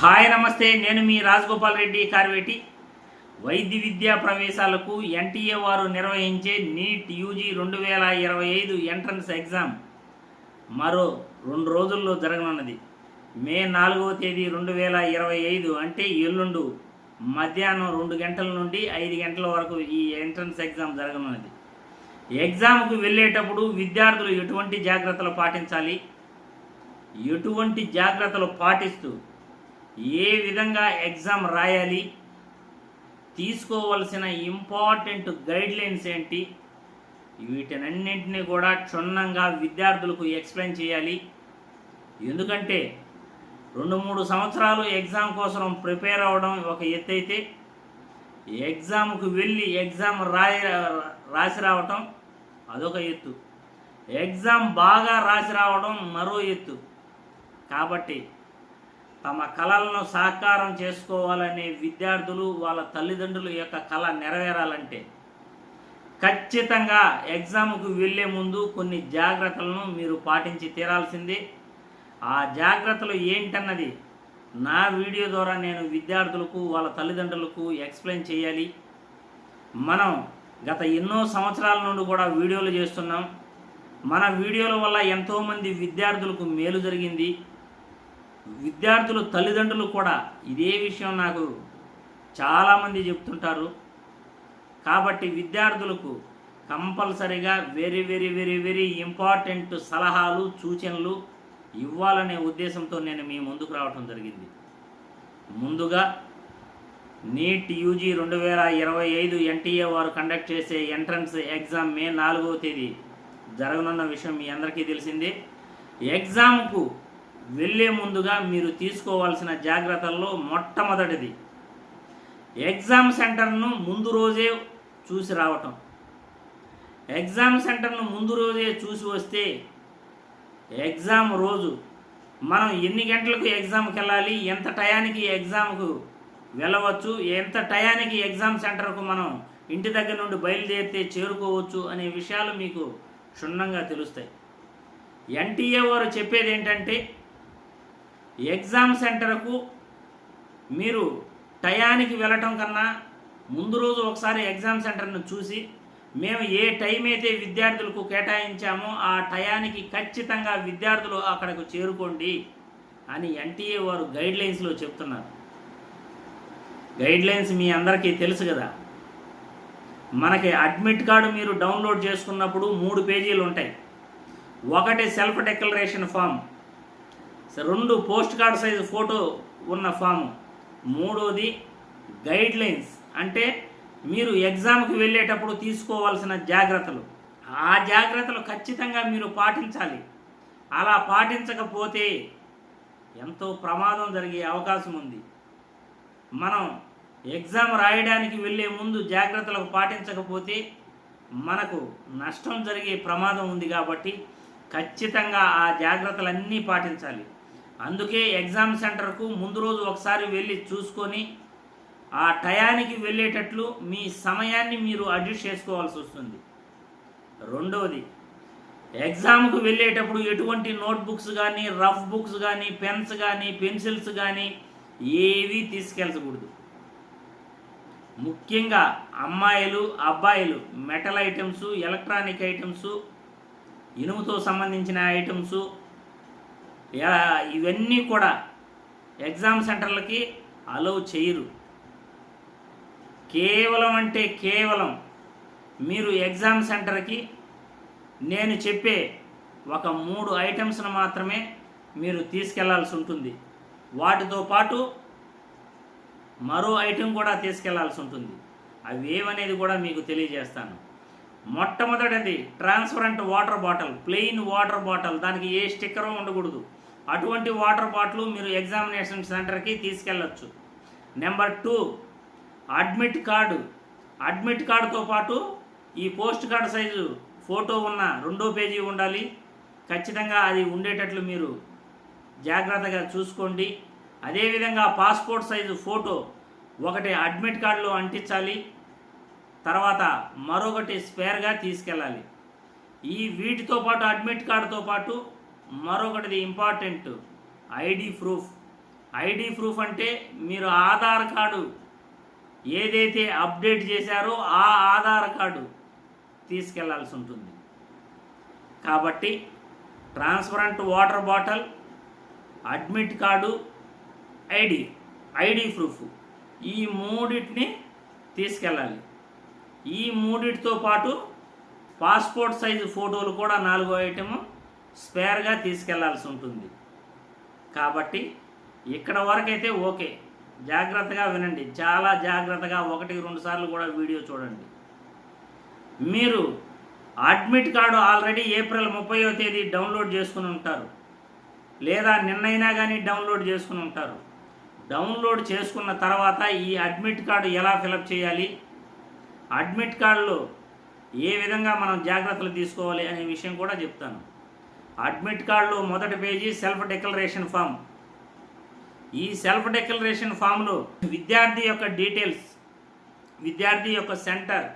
Hi నమస్తే నేను మీ రాజగోపాల్ రెడ్డి కార్వేటి. వైద్య విద్యా ప్రవేశాలకు ఎన్టీఏ వారు నిర్వహించే నీట్ యూజీ రెండు వేల ఇరవై ఐదు ఎంట్రన్స్ ఎగ్జామ్ మరో రెండు రోజుల్లో జరగనున్నది. మే నాలుగవ తేదీ రెండు వేల ఇరవై ఐదు అంటే ఎల్లుండు మధ్యాహ్నం రెండు గంటల నుండి ఐదు గంటల వరకు ఈ ఎంట్రన్స్ ఎగ్జామ్ జరగనున్నది. ఎగ్జామ్కు వెళ్ళేటప్పుడు విద్యార్థులు ఎటువంటి జాగ్రత్తలు పాటించాలి? ఎటువంటి జాగ్రత్తలు పాటిస్తూ ఏ విధంగా ఎగ్జామ్ రాయాలి? తీసుకోవలసిన ఇంపార్టెంట్ గైడ్లైన్స్ ఏంటి? వీటినన్నింటినీ కూడా క్షుణ్ణంగా విద్యార్థులకు ఎక్స్ప్లెయిన్ చేయాలి. ఎందుకంటే రెండు మూడు సంవత్సరాలు ఎగ్జామ్ కోసం ప్రిపేర్ అవ్వడం ఒక ఎత్తు అయితే ఎగ్జామ్కు వెళ్ళి ఎగ్జామ్ రాయ రాసి రావటం అదొక ఎత్తు. ఎగ్జామ్ బాగా రాసి రావడం మరో ఎత్తు. కాబట్టి తమ కళలను సాకారం చేసుకోవాలనే విద్యార్థులు వాళ్ళ తల్లిదండ్రుల యొక్క కళ నెరవేరాలంటే ఖచ్చితంగా ఎగ్జామ్కు వెళ్ళే ముందు కొన్ని జాగ్రత్తలను మీరు పాటించి తీరాల్సిందే. ఆ జాగ్రత్తలు ఏంటన్నది నా వీడియో ద్వారా నేను విద్యార్థులకు వాళ్ళ తల్లిదండ్రులకు ఎక్స్ప్లెయిన్ చేయాలి. మనం గత ఎన్నో సంవత్సరాల నుండి కూడా వీడియోలు చేస్తున్నాం. మన వీడియోల వల్ల ఎంతోమంది విద్యార్థులకు మేలు జరిగింది. విద్యార్థులు తల్లిదండ్రులు కూడా ఇదే విషయం నాకు చాలామంది చెప్తుంటారు. కాబట్టి విద్యార్థులకు కంపల్సరిగా very very very very important సలహాలు సూచనలు ఇవ్వాలనే ఉద్దేశంతో నేను మీ ముందుకు రావటం జరిగింది. ముందుగా నీట్ యూజీ రెండు వేల ఇరవై ఐదు ఎన్టీఏ వారు కండక్ట్ చేసే ఎంట్రన్స్ ఎగ్జామ్ మే నాలుగవ తేదీ జరగనున్న విషయం మీ అందరికీ తెలిసిందే. ఎగ్జామ్కు వెళ్ళే ముందుగా మీరు తీసుకోవాల్సిన జాగ్రత్తల్లో మొట్టమొదటిది. ఎగ్జామ్ సెంటర్ను ముందు రోజే చూసి రావటం. ఎగ్జామ్ సెంటర్ను ముందు రోజే చూసి వస్తే ఎగ్జామ్ రోజు. మనం ఎన్ని గంటలకు ఎగ్జామ్కి వెళ్ళాలి ఎంత టయానికి ఎగ్జామ్కు వెళ్ళవచ్చు? ఎంత టయానికి ఎగ్జామ్ సెంటర్కు మనం ఇంటి దగ్గర నుండి బయలుదేరితే చేరుకోవచ్చు అనే విషయాలు మీకు క్షుణ్ణంగా తెలుస్తాయి. ఎన్టీఏ వారు చెప్పేది ఏంటంటే ఎగ్జామ్ సెంటర్కు మీరు టయానికి వెళ్ళటం కన్నా ముందు రోజు ఒకసారి ఎగ్జామ్ సెంటర్ను చూసి మేము ఏ టైం అయితే విద్యార్థులకు కేటాయించామో ఆ టయానికి ఖచ్చితంగా విద్యార్థులు అక్కడకు చేరుకోండి అని ఎన్టీఏ వారు గైడ్లైన్స్లో చెప్తున్నారు. గైడ్లైన్స్ మీ అందరికీ తెలుసు కదా. మనకి అడ్మిట్ కార్డు మీరు డౌన్లోడ్ చేసుకున్నప్పుడు మూడు పేజీలు ఉంటాయి. ఒకటి సెల్ఫ్ డెక్లరేషన్ ఫామ్. రెండు పోస్ట్ కార్డ్ సైజు ఫోటో ఉన్న ఫామ్. మూడోది గైడ్ లైన్స్ అంటే మీరు ఎగ్జామ్కి వెళ్ళేటప్పుడు తీసుకోవాల్సిన జాగ్రత్తలు. ఆ జాగ్రత్తలు ఖచ్చితంగా మీరు పాటించాలి. అలా పాటించకపోతే ఎంతో ప్రమాదం జరిగే అవకాశం ఉంది. మనం ఎగ్జామ్ రాయడానికి వెళ్ళే ముందు జాగ్రత్తలకు పాటించకపోతే మనకు నష్టం జరిగే ప్రమాదం ఉంది కాబట్టి ఖచ్చితంగా ఆ జాగ్రత్తలన్నీ పాటించాలి. అందుకే ఎగ్జామ్ సెంటర్కు ముందు రోజు ఒకసారి వెళ్ళి చూసుకొని ఆ టయానికి వెళ్ళేటట్లు మీ సమయాన్ని మీరు అడ్జస్ట్ చేసుకోవాల్సి వస్తుంది. రెండవది ఎగ్జామ్కు వెళ్ళేటప్పుడు ఎటువంటి నోట్బుక్స్ కానీ రఫ్ బుక్స్ కానీ పెన్స్ కానీ పెన్సిల్స్ కానీ ఏవీ తీసుకెళ్ళకూడదు ముఖ్యంగా అమ్మాయిలు అబ్బాయిలు మెటల్ ఐటమ్స్ ఎలక్ట్రానిక్ ఐటమ్స్ ఇనుముతో సంబంధించిన ఐటమ్స్ ఇవన్నీ కూడా ఎగ్జామ్ సెంటర్లకి అలౌ చేయరు. కేవలం అంటే కేవలం మీరు ఎగ్జామ్ సెంటర్కి నేను చెప్పే ఒక మూడు ఐటమ్స్ను మాత్రమే మీరు తీసుకెళ్ళాల్సి ఉంటుంది. వాటితో పాటు మరో ఐటెం కూడా తీసుకెళ్ళాల్సి ఉంటుంది. అవి ఏమనేది కూడా మీకు తెలియజేస్తాను. మొట్టమొదటిది transparent water bottle plain water bottle. దానికి ఏ స్టిక్కరో ఉండకూడదు. అటువంటి వాటర్ బాటిల్ మీరు ఎగ్జామినేషన్ సెంటర్కి తీసుకెళ్ళచ్చు. Number two admit card. Admit కార్డుతో పాటు ఈ పోస్ట్ కార్డు సైజు ఫోటో ఉన్న రెండో పేజీ ఉండాలి. ఖచ్చితంగా అది ఉండేటట్లు మీరు జాగ్రత్తగా చూసుకోండి. అదేవిధంగా పాస్పోర్ట్ సైజు ఫోటో ఒకటి అడ్మిట్ కార్డులో అంటించాలి. తర్వాత మరొకటి స్పేర్గా తీసుకెళ్ళాలి. ఈ వీటితో పాటు అడ్మిట్ కార్డుతో పాటు మరొకటిది important. ID proof. ID proof అంటే మీరు ఆధార్ కార్డు ఏదైతే అప్డేట్ చేశారో ఆ ఆధార్ కార్డు తీసుకెళ్ళాల్సి ఉంటుంది. కాబట్టి transparent water bottle admit card ID ID proof. ఈ మూడింటిని తీసుకెళ్ళాలి. ఈ మూడింటితో పాటు పాస్పోర్ట్ సైజు ఫోటోలు కూడా నాలుగో ఐటెము స్పేర్గా తీసుకెళ్ళాల్సి ఉంటుంది. కాబట్టి ఇక్కడ వరకైతే ఓకే. జాగ్రత్తగా వినండి. చాలా జాగ్రత్తగా ఒకటి రెండు సార్లు కూడా వీడియో చూడండి. మీరు అడ్మిట్ కార్డు ఆల్రెడీ ఏప్రిల్ ముప్పైవ తేదీ డౌన్లోడ్ చేసుకుని ఉంటారు. లేదా నిన్నైనా కానీ డౌన్లోడ్ చేసుకుని ఉంటారు. డౌన్లోడ్ చేసుకున్న తర్వాత ఈ అడ్మిట్ కార్డు ఎలా ఫిలప్ చేయాలి? అడ్మిట్ కార్డులో ఏ విధంగా మనం జాగ్రత్తలు తీసుకోవాలి అనే విషయం కూడా చెప్తాను. అడ్మిట్ కార్డులో మొదటి పేజీ సెల్ఫ్ డిక్లరేషన్ ఫామ్. ఈ సెల్ఫ్ డిక్లరేషన్ ఫామ్లో విద్యార్థి యొక్క డీటెయిల్స్ విద్యార్థి యొక్క సెంటర్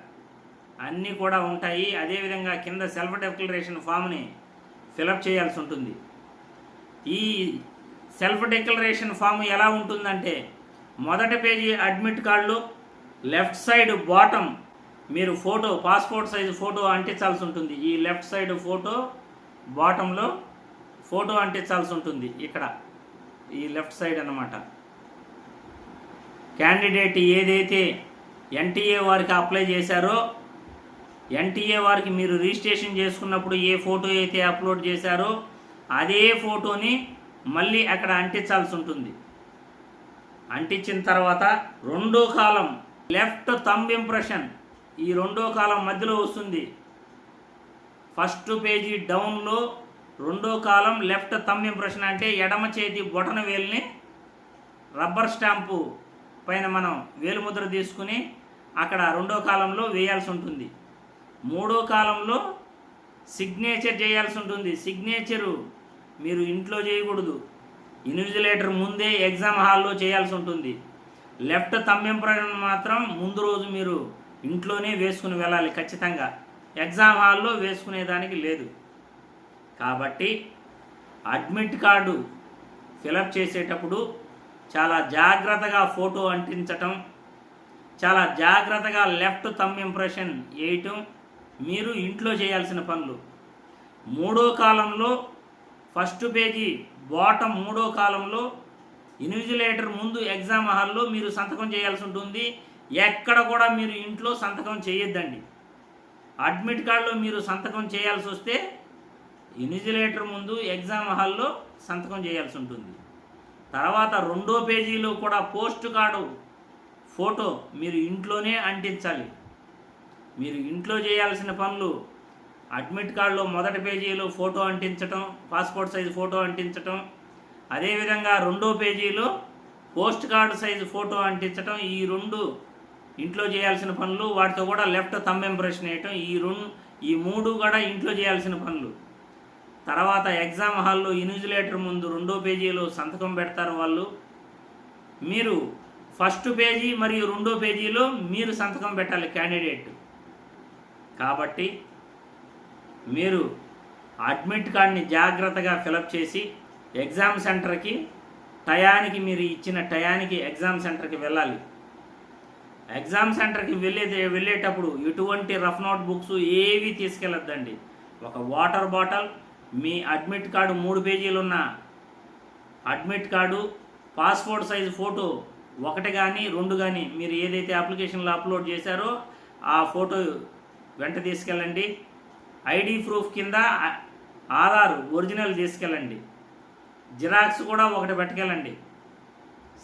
అన్నీ కూడా ఉంటాయి. అదేవిధంగా కింద సెల్ఫ్ డిక్లరేషన్ ఫామ్ని ఫిలప్ చేయాల్సి ఉంటుంది. ఈ సెల్ఫ్ డిక్లరేషన్ ఫామ్ ఎలా ఉంటుందంటే మొదటి పేజీ అడ్మిట్ కార్డులో లెఫ్ట్ సైడ్ బాటమ్ మీరు ఫోటో పాస్పోర్ట్ సైజు ఫోటో అంటించాల్సి ఉంటుంది. ఈ లెఫ్ట్ సైడ్ ఫోటో బాటంలో ఫోటో అంటించాల్సి ఉంటుంది ఇక్కడ ఈ లెఫ్ట్ సైడ్ అనమాట క్యాండిడేట్ ఏదైతే ఎన్టీఏ వారికి అప్లై చేశారో ఎన్టీఏ వారికి మీరు రిజిస్ట్రేషన్ చేసుకున్నప్పుడు ఏ ఫోటో అయితే అప్లోడ్ చేశారో అదే ఫోటోని మళ్ళీ అక్కడ అంటించాల్సి ఉంటుంది అంటించిన తర్వాత రెండో కాలం లెఫ్ట్ థంబ్ ఇంప్రెషన్ ఈ రెండో కాలం మధ్యలో వస్తుంది. ఫస్ట్ పేజీ డౌన్లో రెండో కాలం లెఫ్ట్ థమ్ ఇంప్రెషన్ అంటే ఎడమ చేతి బొటన వేలుని రబ్బర్ స్టాంపు పైన మనం వేలుముద్ర తీసుకుని అక్కడ రెండో కాలంలో వేయాల్సి ఉంటుంది. మూడో కాలంలో సిగ్నేచర్ చేయాల్సి ఉంటుంది. సిగ్నేచరు మీరు ఇంట్లో చేయకూడదు. ఇన్విజిలేటర్ ముందే ఎగ్జామ్ హాల్లో చేయాల్సి ఉంటుంది. లెఫ్ట్ తమ్మింపడం మాత్రం ముందు రోజు మీరు ఇంట్లోనే వేసుకుని వెళ్ళాలి ఖచ్చితంగా. ఎగ్జామ్ హాల్లో వేసుకునేదానికి లేదు. కాబట్టి అడ్మిట్ కార్డు ఫిలప్ చేసేటప్పుడు చాలా జాగ్రత్తగా ఫోటో అంటించటం చాలా జాగ్రత్తగా లెఫ్ట్ తమ్ ఇంప్రెషన్ వేయటం మీరు ఇంట్లో చేయాల్సిన పనులు. మూడో కాలంలో ఫస్ట్ పేజీ బాటం మూడో కాలంలో ఇన్విజిలేటర్ ముందు ఎగ్జామ్ హాల్లో మీరు సంతకం చేయాల్సి ఉంటుంది. ఎక్కడ కూడా మీరు ఇంట్లో సంతకం చేయొద్దండి. అడ్మిట్ కార్డులో మీరు సంతకం చేయాల్సి వస్తే ఇన్విజిలేటర్ ముందు ఎగ్జామ్ హాల్లో సంతకం చేయాల్సి ఉంటుంది. తర్వాత రెండో పేజీలో కూడా పోస్ట్ కార్డు ఫోటో మీరు ఇంట్లోనే అంటించాలి. మీరు ఇంట్లో చేయాల్సిన పనులు అడ్మిట్ కార్డులో మొదటి పేజీలో ఫోటో అంటించటం పాస్పోర్ట్ సైజు ఫోటో అంటించటం అదేవిధంగా రెండో పేజీలో పోస్ట్ కార్డు సైజు ఫోటో అంటించటం ఈ రెండు ఇంట్లో చేయాల్సిన పనులు వాటితో కూడా లెఫ్ట్ థమ్ ఇంప్రెషన్ వేయటం ఈ రెండు ఈ మూడు కూడా ఇంట్లో చేయాల్సిన పనులు. తర్వాత ఎగ్జామ్ హాల్లో ఇన్విజిలేటర్ ముందు రెండో పేజీలో సంతకం పెడతారు వాళ్ళు. మీరు ఫస్ట్ పేజీ మరియు రెండో పేజీలో మీరు సంతకం పెట్టాలి క్యాండిడేట్. కాబట్టి మీరు అడ్మిట్ కార్డ్ని జాగ్రత్తగా ఫిలప్ చేసి ఎగ్జామ్ సెంటర్కి టయానికి మీరు ఇచ్చిన టయానికి ఎగ్జామ్ సెంటర్కి వెళ్ళాలి. ఎగ్జామ్ సెంటర్కి వెళ్ళే వెళ్ళేటప్పుడు ఎటువంటి రఫ్ నోట్ బుక్స్ ఏవి తీసుకెళ్ళొద్దండి. ఒక వాటర్ బాటిల్ మీ అడ్మిట్ కార్డు మూడు పేజీలు ఉన్న admit card passport size photo ఒకటి కానీ రెండు కానీ మీరు ఏదైతే అప్లికేషన్లో అప్లోడ్ చేశారో ఆ ఫోటో వెంట తీసుకెళ్ళండి. ఐడి ప్రూఫ్ కింద ఆధార్ ఒరిజినల్ తీసుకెళ్ళండి. జిరాక్స్ కూడా ఒకటి పెట్టుకెళ్ళండి.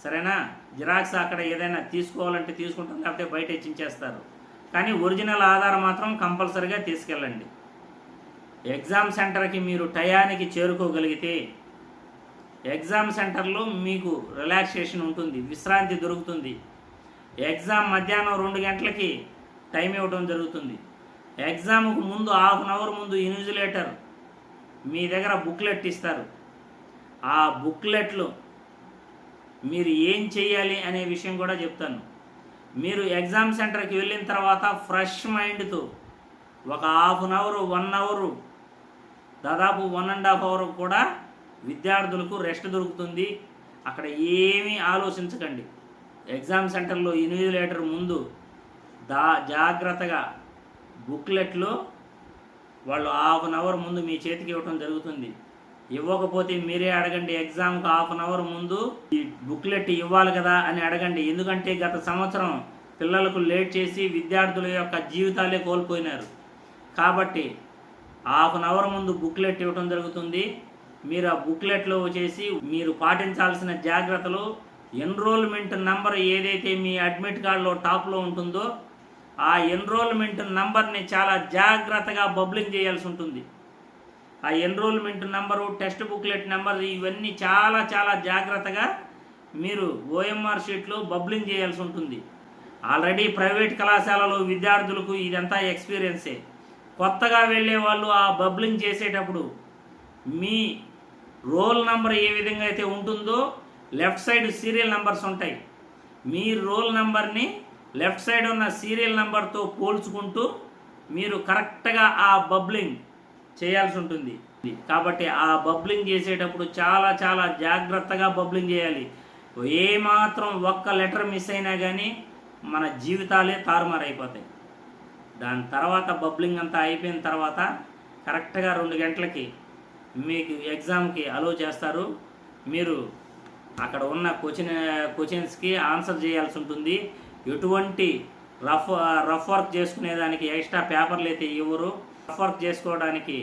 సరేనా? జిరాక్స్ అక్కడ ఏదైనా తీసుకోవాలంటే తీసుకుంటాం లేకపోతే బయట ఇచ్చించేస్తారు. కానీ ఒరిజినల్ ఆధార్ మాత్రం కంపల్సరీగా తీసుకెళ్ళండి. ఎగ్జామ్ సెంటర్కి మీరు టయానికి చేరుకోగలిగితే ఎగ్జామ్ సెంటర్లో మీకు రిలాక్సేషన్ ఉంటుంది విశ్రాంతి దొరుకుతుంది. ఎగ్జామ్ మధ్యాహ్నం రెండు గంటలకి టైం ఇవ్వడం జరుగుతుంది. ఎగ్జామ్కు ముందు హాఫ్ అన్ అవర్ ముందు ఇన్విజిలేటర్ మీ దగ్గర బుక్లెట్ ఇస్తారు. ఆ బుక్లెట్లు మీరు ఏం చేయాలి అనే విషయం కూడా చెప్తాను. మీరు ఎగ్జామ్ సెంటర్కి వెళ్ళిన తర్వాత ఫ్రెష్ మైండ్తో ఒక half an hour one hour దాదాపు వన్ అండ్ హాఫ్ అవర్ కూడా విద్యార్థులకు రెస్ట్ దొరుకుతుంది. అక్కడ ఏమీ ఆలోచించకండి. ఎగ్జామ్ సెంటర్లో ఇన్విజిలేటర్ ముందు దా జాగ్రత్తగా బుక్లెట్లో వాళ్ళు హాఫ్ అన్ అవర్ ముందు మీ చేతికి ఇవ్వడం జరుగుతుంది. ఇవ్వకపోతే మీరే అడగండి ఎగ్జామ్కి హాఫ్ అన్ అవర్ ముందు ఈ బుక్లెట్ ఇవ్వాలి కదా అని అడగండి. ఎందుకంటే గత సంవత్సరం పిల్లలకు లేట్ చేసి విద్యార్థుల యొక్క జీవితాలే కోల్పోయినారు. కాబట్టి హాఫ్ అన్ అవర్ ముందు బుక్లెట్ ఇవ్వడం జరుగుతుంది. మీరు ఆ బుక్లెట్లో వచ్చేసి మీరు పాటించాల్సిన జాగ్రత్తలు ఎన్రోల్మెంట్ నంబర్ ఏదైతే మీ అడ్మిట్ కార్డులో టాప్లో ఉంటుందో ఆ ఎన్రోల్మెంట్ నంబర్ని చాలా జాగ్రత్తగా బబ్లింగ్ చేయాల్సి ఉంటుంది. ఆ enrolment number text booklet number ఇవన్నీ చాలా చాలా జాగ్రత్తగా మీరు ఓఎంఆర్ షీట్లో బబ్లింగ్ చేయాల్సి ఉంటుంది. ఆల్రెడీ ప్రైవేట్ కళాశాలలో విద్యార్థులకు ఇదంతా ఎక్స్పీరియన్సే కొత్తగా వెళ్ళే వాళ్ళు ఆ బబ్లింగ్ చేసేటప్పుడు మీ రోల్ నంబర్ ఏ విధంగా అయితే ఉంటుందో లెఫ్ట్ సైడ్ సీరియల్ నంబర్స్ ఉంటాయి. మీ రోల్ నంబర్ని లెఫ్ట్ సైడ్ ఉన్న సీరియల్ నంబర్తో పోల్చుకుంటూ మీరు కరెక్ట్గా ఆ బబ్లింగ్ చేయాల్సి ఉంటుంది. కాబట్టి ఆ బబ్లింగ్ చేసేటప్పుడు చాలా చాలా జాగ్రత్తగా బబ్లింగ్ చేయాలి. ఏమాత్రం ఒక్క లెటర్ మిస్ అయినా కానీ మన జీవితాలే తారుమారైపోతాయి. దాని తర్వాత బబ్లింగ్ అంతా అయిపోయిన తర్వాత కరెక్ట్గా రెండు గంటలకి మీకు ఎగ్జామ్కి అలో చేస్తారు. మీరు అక్కడ ఉన్న క్వశ్చన్ క్వశ్చన్స్కి ఆన్సర్ చేయాల్సి ఉంటుంది. ఎటువంటి రఫ్ రఫ్ వర్క్ చేసుకునేదానికి ఎక్స్ట్రా పేపర్లు అయితే ఇవ్వరు. వర్క్ చేసుకోవడానికి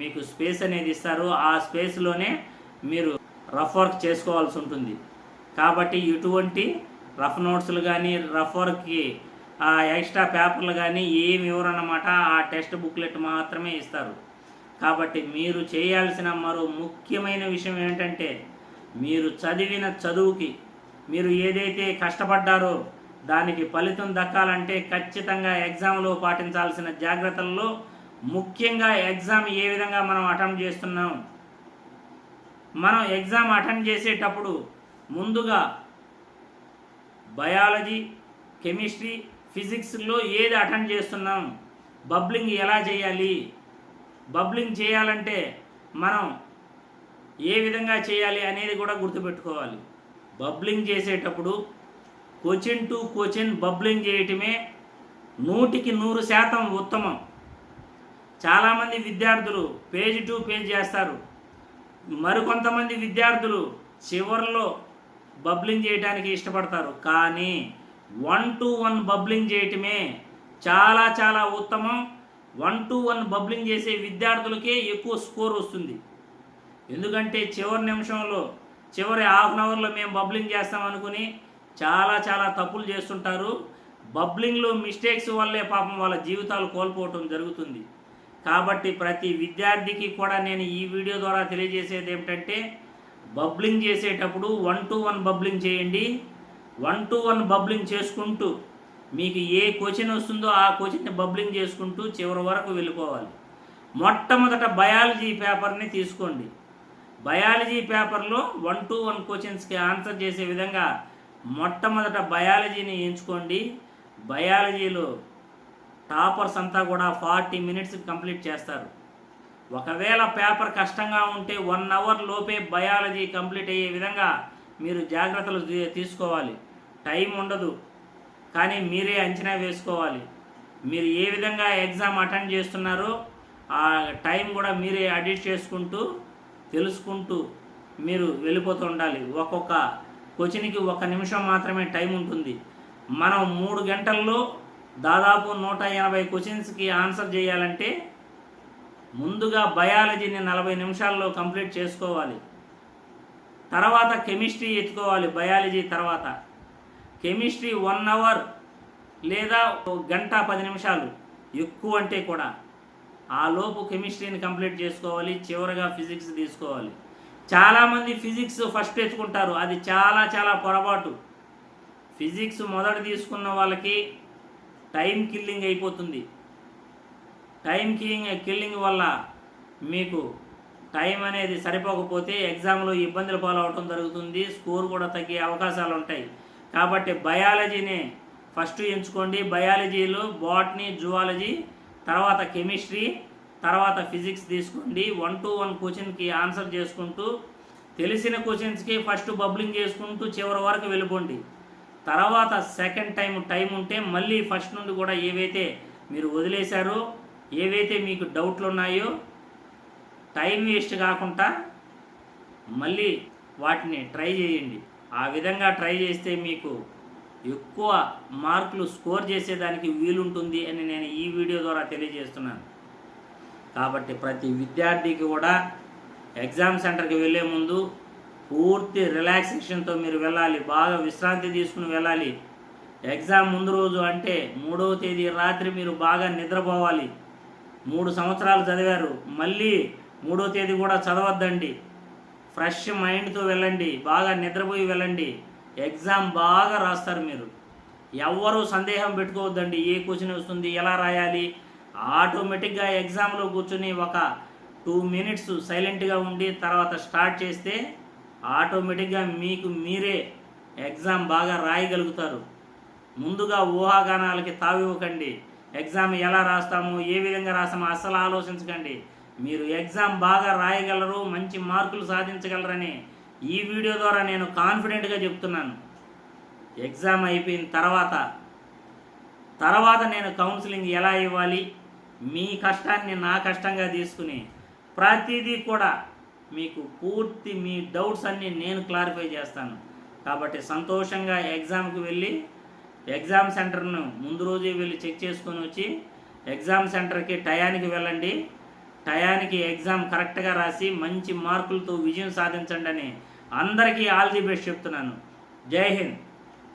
మీకు స్పేస్ అనేది ఇస్తారు. ఆ స్పేస్లోనే మీరు రఫ్ వర్క్ చేసుకోవాల్సి ఉంటుంది. కాబట్టి ఇటువంటి రఫ్ నోట్స్లు కానీ రఫ్ వర్క్కి ఆ ఎక్స్ట్రా పేపర్లు కానీ ఏమి ఇవ్వరన్నమాట. ఆ టెక్స్ట్ బుక్లెట్ మాత్రమే ఇస్తారు. కాబట్టి మీరు చేయాల్సిన మరో ముఖ్యమైన విషయం ఏంటంటే మీరు చదివిన చదువుకి మీరు ఏదైతే కష్టపడ్డారో దానికి ఫలితం దక్కాలంటే ఖచ్చితంగా ఎగ్జామ్లో పాటించాల్సిన జాగ్రత్తల్లో ముఖ్యంగా ఎగ్జామ్ ఏ విధంగా మనం అటెంప్ట్ చేస్తున్నాం? మనం ఎగ్జామ్ అటెండ్ చేసేటప్పుడు ముందుగా బయాలజీ కెమిస్ట్రీ ఫిజిక్స్లో ఏది అటెండ్ చేస్తున్నాం? బబ్లింగ్ ఎలా చేయాలి? బబ్లింగ్ చేయాలంటే మనం ఏ విధంగా చేయాలి అనేది కూడా గుర్తుపెట్టుకోవాలి. బబ్లింగ్ చేసేటప్పుడు క్వశ్చన్ టు క్వశ్చన్ బబ్లింగ్ చేయటమే నూటికి నూరు శాతం ఉత్తమం. చాలామంది విద్యార్థులు పేజ్ టు పేజ్ చేస్తారు. మరికొంతమంది విద్యార్థులు చివరిలో బబ్లింగ్ చేయడానికి ఇష్టపడతారు. కానీ వన్ టు వన్ బబ్లింగ్ చేయటమే చాలా చాలా ఉత్తమం. వన్ టు వన్ బబ్లింగ్ చేసే విద్యార్థులకే ఎక్కువ స్కోర్ వస్తుంది. ఎందుకంటే చివరి నిమిషంలో చివరి హాఫ్ అన్ అవర్లో మేము బబ్లింగ్ చేస్తాం అనుకుని చాలా చాలా తప్పులు చేస్తుంటారు. బబ్లింగ్లో మిస్టేక్స్ వల్లే పాపం వాళ్ళ జీవితాలు కోల్పోవటం జరుగుతుంది. కాబట్టి ప్రతి విద్యార్థికి కూడా నేను ఈ వీడియో ద్వారా తెలియజేసేది ఏమిటంటే బబ్లింగ్ చేసేటప్పుడు వన్ టు వన్ బబ్లింగ్ చేయండి. వన్ టు వన్ బబ్లింగ్ చేసుకుంటూ మీకు ఏ క్వశ్చన్ వస్తుందో ఆ క్వశ్చన్ని బబ్లింగ్ చేసుకుంటూ చివరి వరకు వెళ్ళిపోవాలి. మొట్టమొదట బయాలజీ పేపర్ని తీసుకోండి. బయాలజీ పేపర్లో వన్ టు వన్ క్వశ్చన్స్కి ఆన్సర్ చేసే విధంగా మొట్టమొదట బయాలజీని ఎంచుకోండి. బయాలజీలో టాపర్స్ అంతా కూడా ఫార్టీ మినిట్స్ కంప్లీట్ చేస్తారు. ఒకవేళ పేపర్ కష్టంగా ఉంటే వన్ అవర్ లోపే బయాలజీ కంప్లీట్ అయ్యే విధంగా మీరు జాగ్రత్తలు తీసుకోవాలి. టైం ఉండదు కానీ మీరే అంచనా వేసుకోవాలి. మీరు ఏ విధంగా ఎగ్జామ్ అటెండ్ చేస్తున్నారో ఆ టైం కూడా మీరే అడిట్ చేసుకుంటూ తెలుసుకుంటూ మీరు వెళ్ళిపోతూ ఉండాలి. ఒక్కొక్క క్వశ్చన్కి ఒక నిమిషం మాత్రమే టైం ఉంటుంది. మనం మూడు గంటల్లో దాదాపు నూట ఎనభై క్వశ్చన్స్కి ఆన్సర్ చేయాలంటే ముందుగా బయాలజీని నలభై నిమిషాల్లో కంప్లీట్ చేసుకోవాలి. తర్వాత కెమిస్ట్రీ ఎత్తుకోవాలి బయాలజీ తర్వాత. కెమిస్ట్రీ వన్ అవర్ లేదా ఒక గంట పది నిమిషాలు ఎక్కువ అంటే కూడా ఆ లోపు కెమిస్ట్రీని కంప్లీట్ చేసుకోవాలి చివరగా ఫిజిక్స్ తీసుకోవాలి. చాలామంది ఫిజిక్స్ ఫస్ట్ ఎత్తుకుంటారు అది చాలా చాలా పొరపాటు. ఫిజిక్స్ మొదట తీసుకున్న వాళ్ళకి టైం కిల్లింగ్ అయిపోతుంది. టైం కిల్లింగ్ కిల్లింగ్ వల్ల మీకు టైం అనేది సరిపోకపోతే ఎగ్జామ్లో ఇబ్బందులు పాలవటం జరుగుతుంది స్కోర్ కూడా తగ్గే అవకాశాలు ఉంటాయి. కాబట్టి బయాలజీని ఫస్ట్ ఎంచుకోండి. బయాలజీలో బాటనీ జువాలజీ తర్వాత కెమిస్ట్రీ తర్వాత ఫిజిక్స్ తీసుకోండి. వన్ టు వన్ క్వశ్చన్కి ఆన్సర్ చేసుకుంటూ తెలిసిన క్వశ్చన్స్కి ఫస్ట్ బబ్లింగ్ చేసుకుంటూ చివరి వరకు వెళ్ళిపోండి. తర్వాత సెకండ్ టైం టైం ఉంటే మళ్ళీ ఫస్ట్ నుండి కూడా ఏవైతే మీరు వదిలేశారో ఏవైతే మీకు డౌట్లు ఉన్నాయో టైం వేస్ట్ కాకుండా మళ్ళీ వాటిని ట్రై చేయండి. ఆ విధంగా ట్రై చేస్తే మీకు ఎక్కువ మార్కులు స్కోర్ చేసేదానికి వీలుంటుంది అని నేను ఈ వీడియో ద్వారా తెలియజేస్తున్నాను. కాబట్టి ప్రతి విద్యార్థికి కూడా ఎగ్జామ్ సెంటర్కి వెళ్ళే ముందు పూర్తి రిలాక్సేషన్తో మీరు వెళ్ళాలి బాగా విశ్రాంతి తీసుకుని వెళ్ళాలి. ఎగ్జామ్ ముందు రోజు అంటే మూడవ తేదీ రాత్రి మీరు బాగా నిద్రపోవాలి. మూడు సంవత్సరాలు చదివారు మళ్ళీ మూడో తేదీ కూడా చదవద్దండి. ఫ్రెష్ మైండ్తో వెళ్ళండి బాగా నిద్రపోయి వెళ్ళండి. ఎగ్జామ్ బాగా రాస్తారు మీరు. ఎవ్వరూ సందేహం పెట్టుకోవద్దండి ఏ క్వశ్చన్ వస్తుంది ఎలా రాయాలి. ఆటోమేటిక్గా ఎగ్జామ్లో కూర్చొని ఒక టూ మినిట్స్ సైలెంట్గా ఉండి తర్వాత స్టార్ట్ చేస్తే ఆటోమేటిక్గా మీకు మీరే ఎగ్జామ్ బాగా రాయగలుగుతారు. ముందుగా ఊహాగానాలకి తావివ్వకండి. ఎగ్జామ్ ఎలా రాస్తాము ఏ విధంగా రాస్తామో అస్సలు ఆలోచించకండి. మీరు ఎగ్జామ్ బాగా రాయగలరు మంచి మార్కులు సాధించగలరని ఈ వీడియో ద్వారా నేను కాన్ఫిడెంట్గా చెప్తున్నాను. ఎగ్జామ్ అయిపోయిన తర్వాత తర్వాత నేను కౌన్సిలింగ్ ఎలా ఇవ్వాలి? మీ కష్టాన్ని నా కష్టంగా తీసుకుని ప్రతిదీ కూడా మీకు పూర్తి మీ డౌట్స్ అన్నీ నేను క్లారిఫై చేస్తాను. కాబట్టి సంతోషంగా ఎగ్జామ్కి వెళ్ళి ఎగ్జామ్ సెంటర్ను ముందు రోజే వెళ్ళి చెక్ చేసుకొని వచ్చి ఎగ్జామ్ సెంటర్కి టయానికి వెళ్ళండి. టయానికి ఎగ్జామ్ కరెక్ట్గా రాసి మంచి మార్కులతో విజయం సాధించండి అని అందరికీ ఆల్ ది బెస్ట్ చెప్తున్నాను. జై హింద్.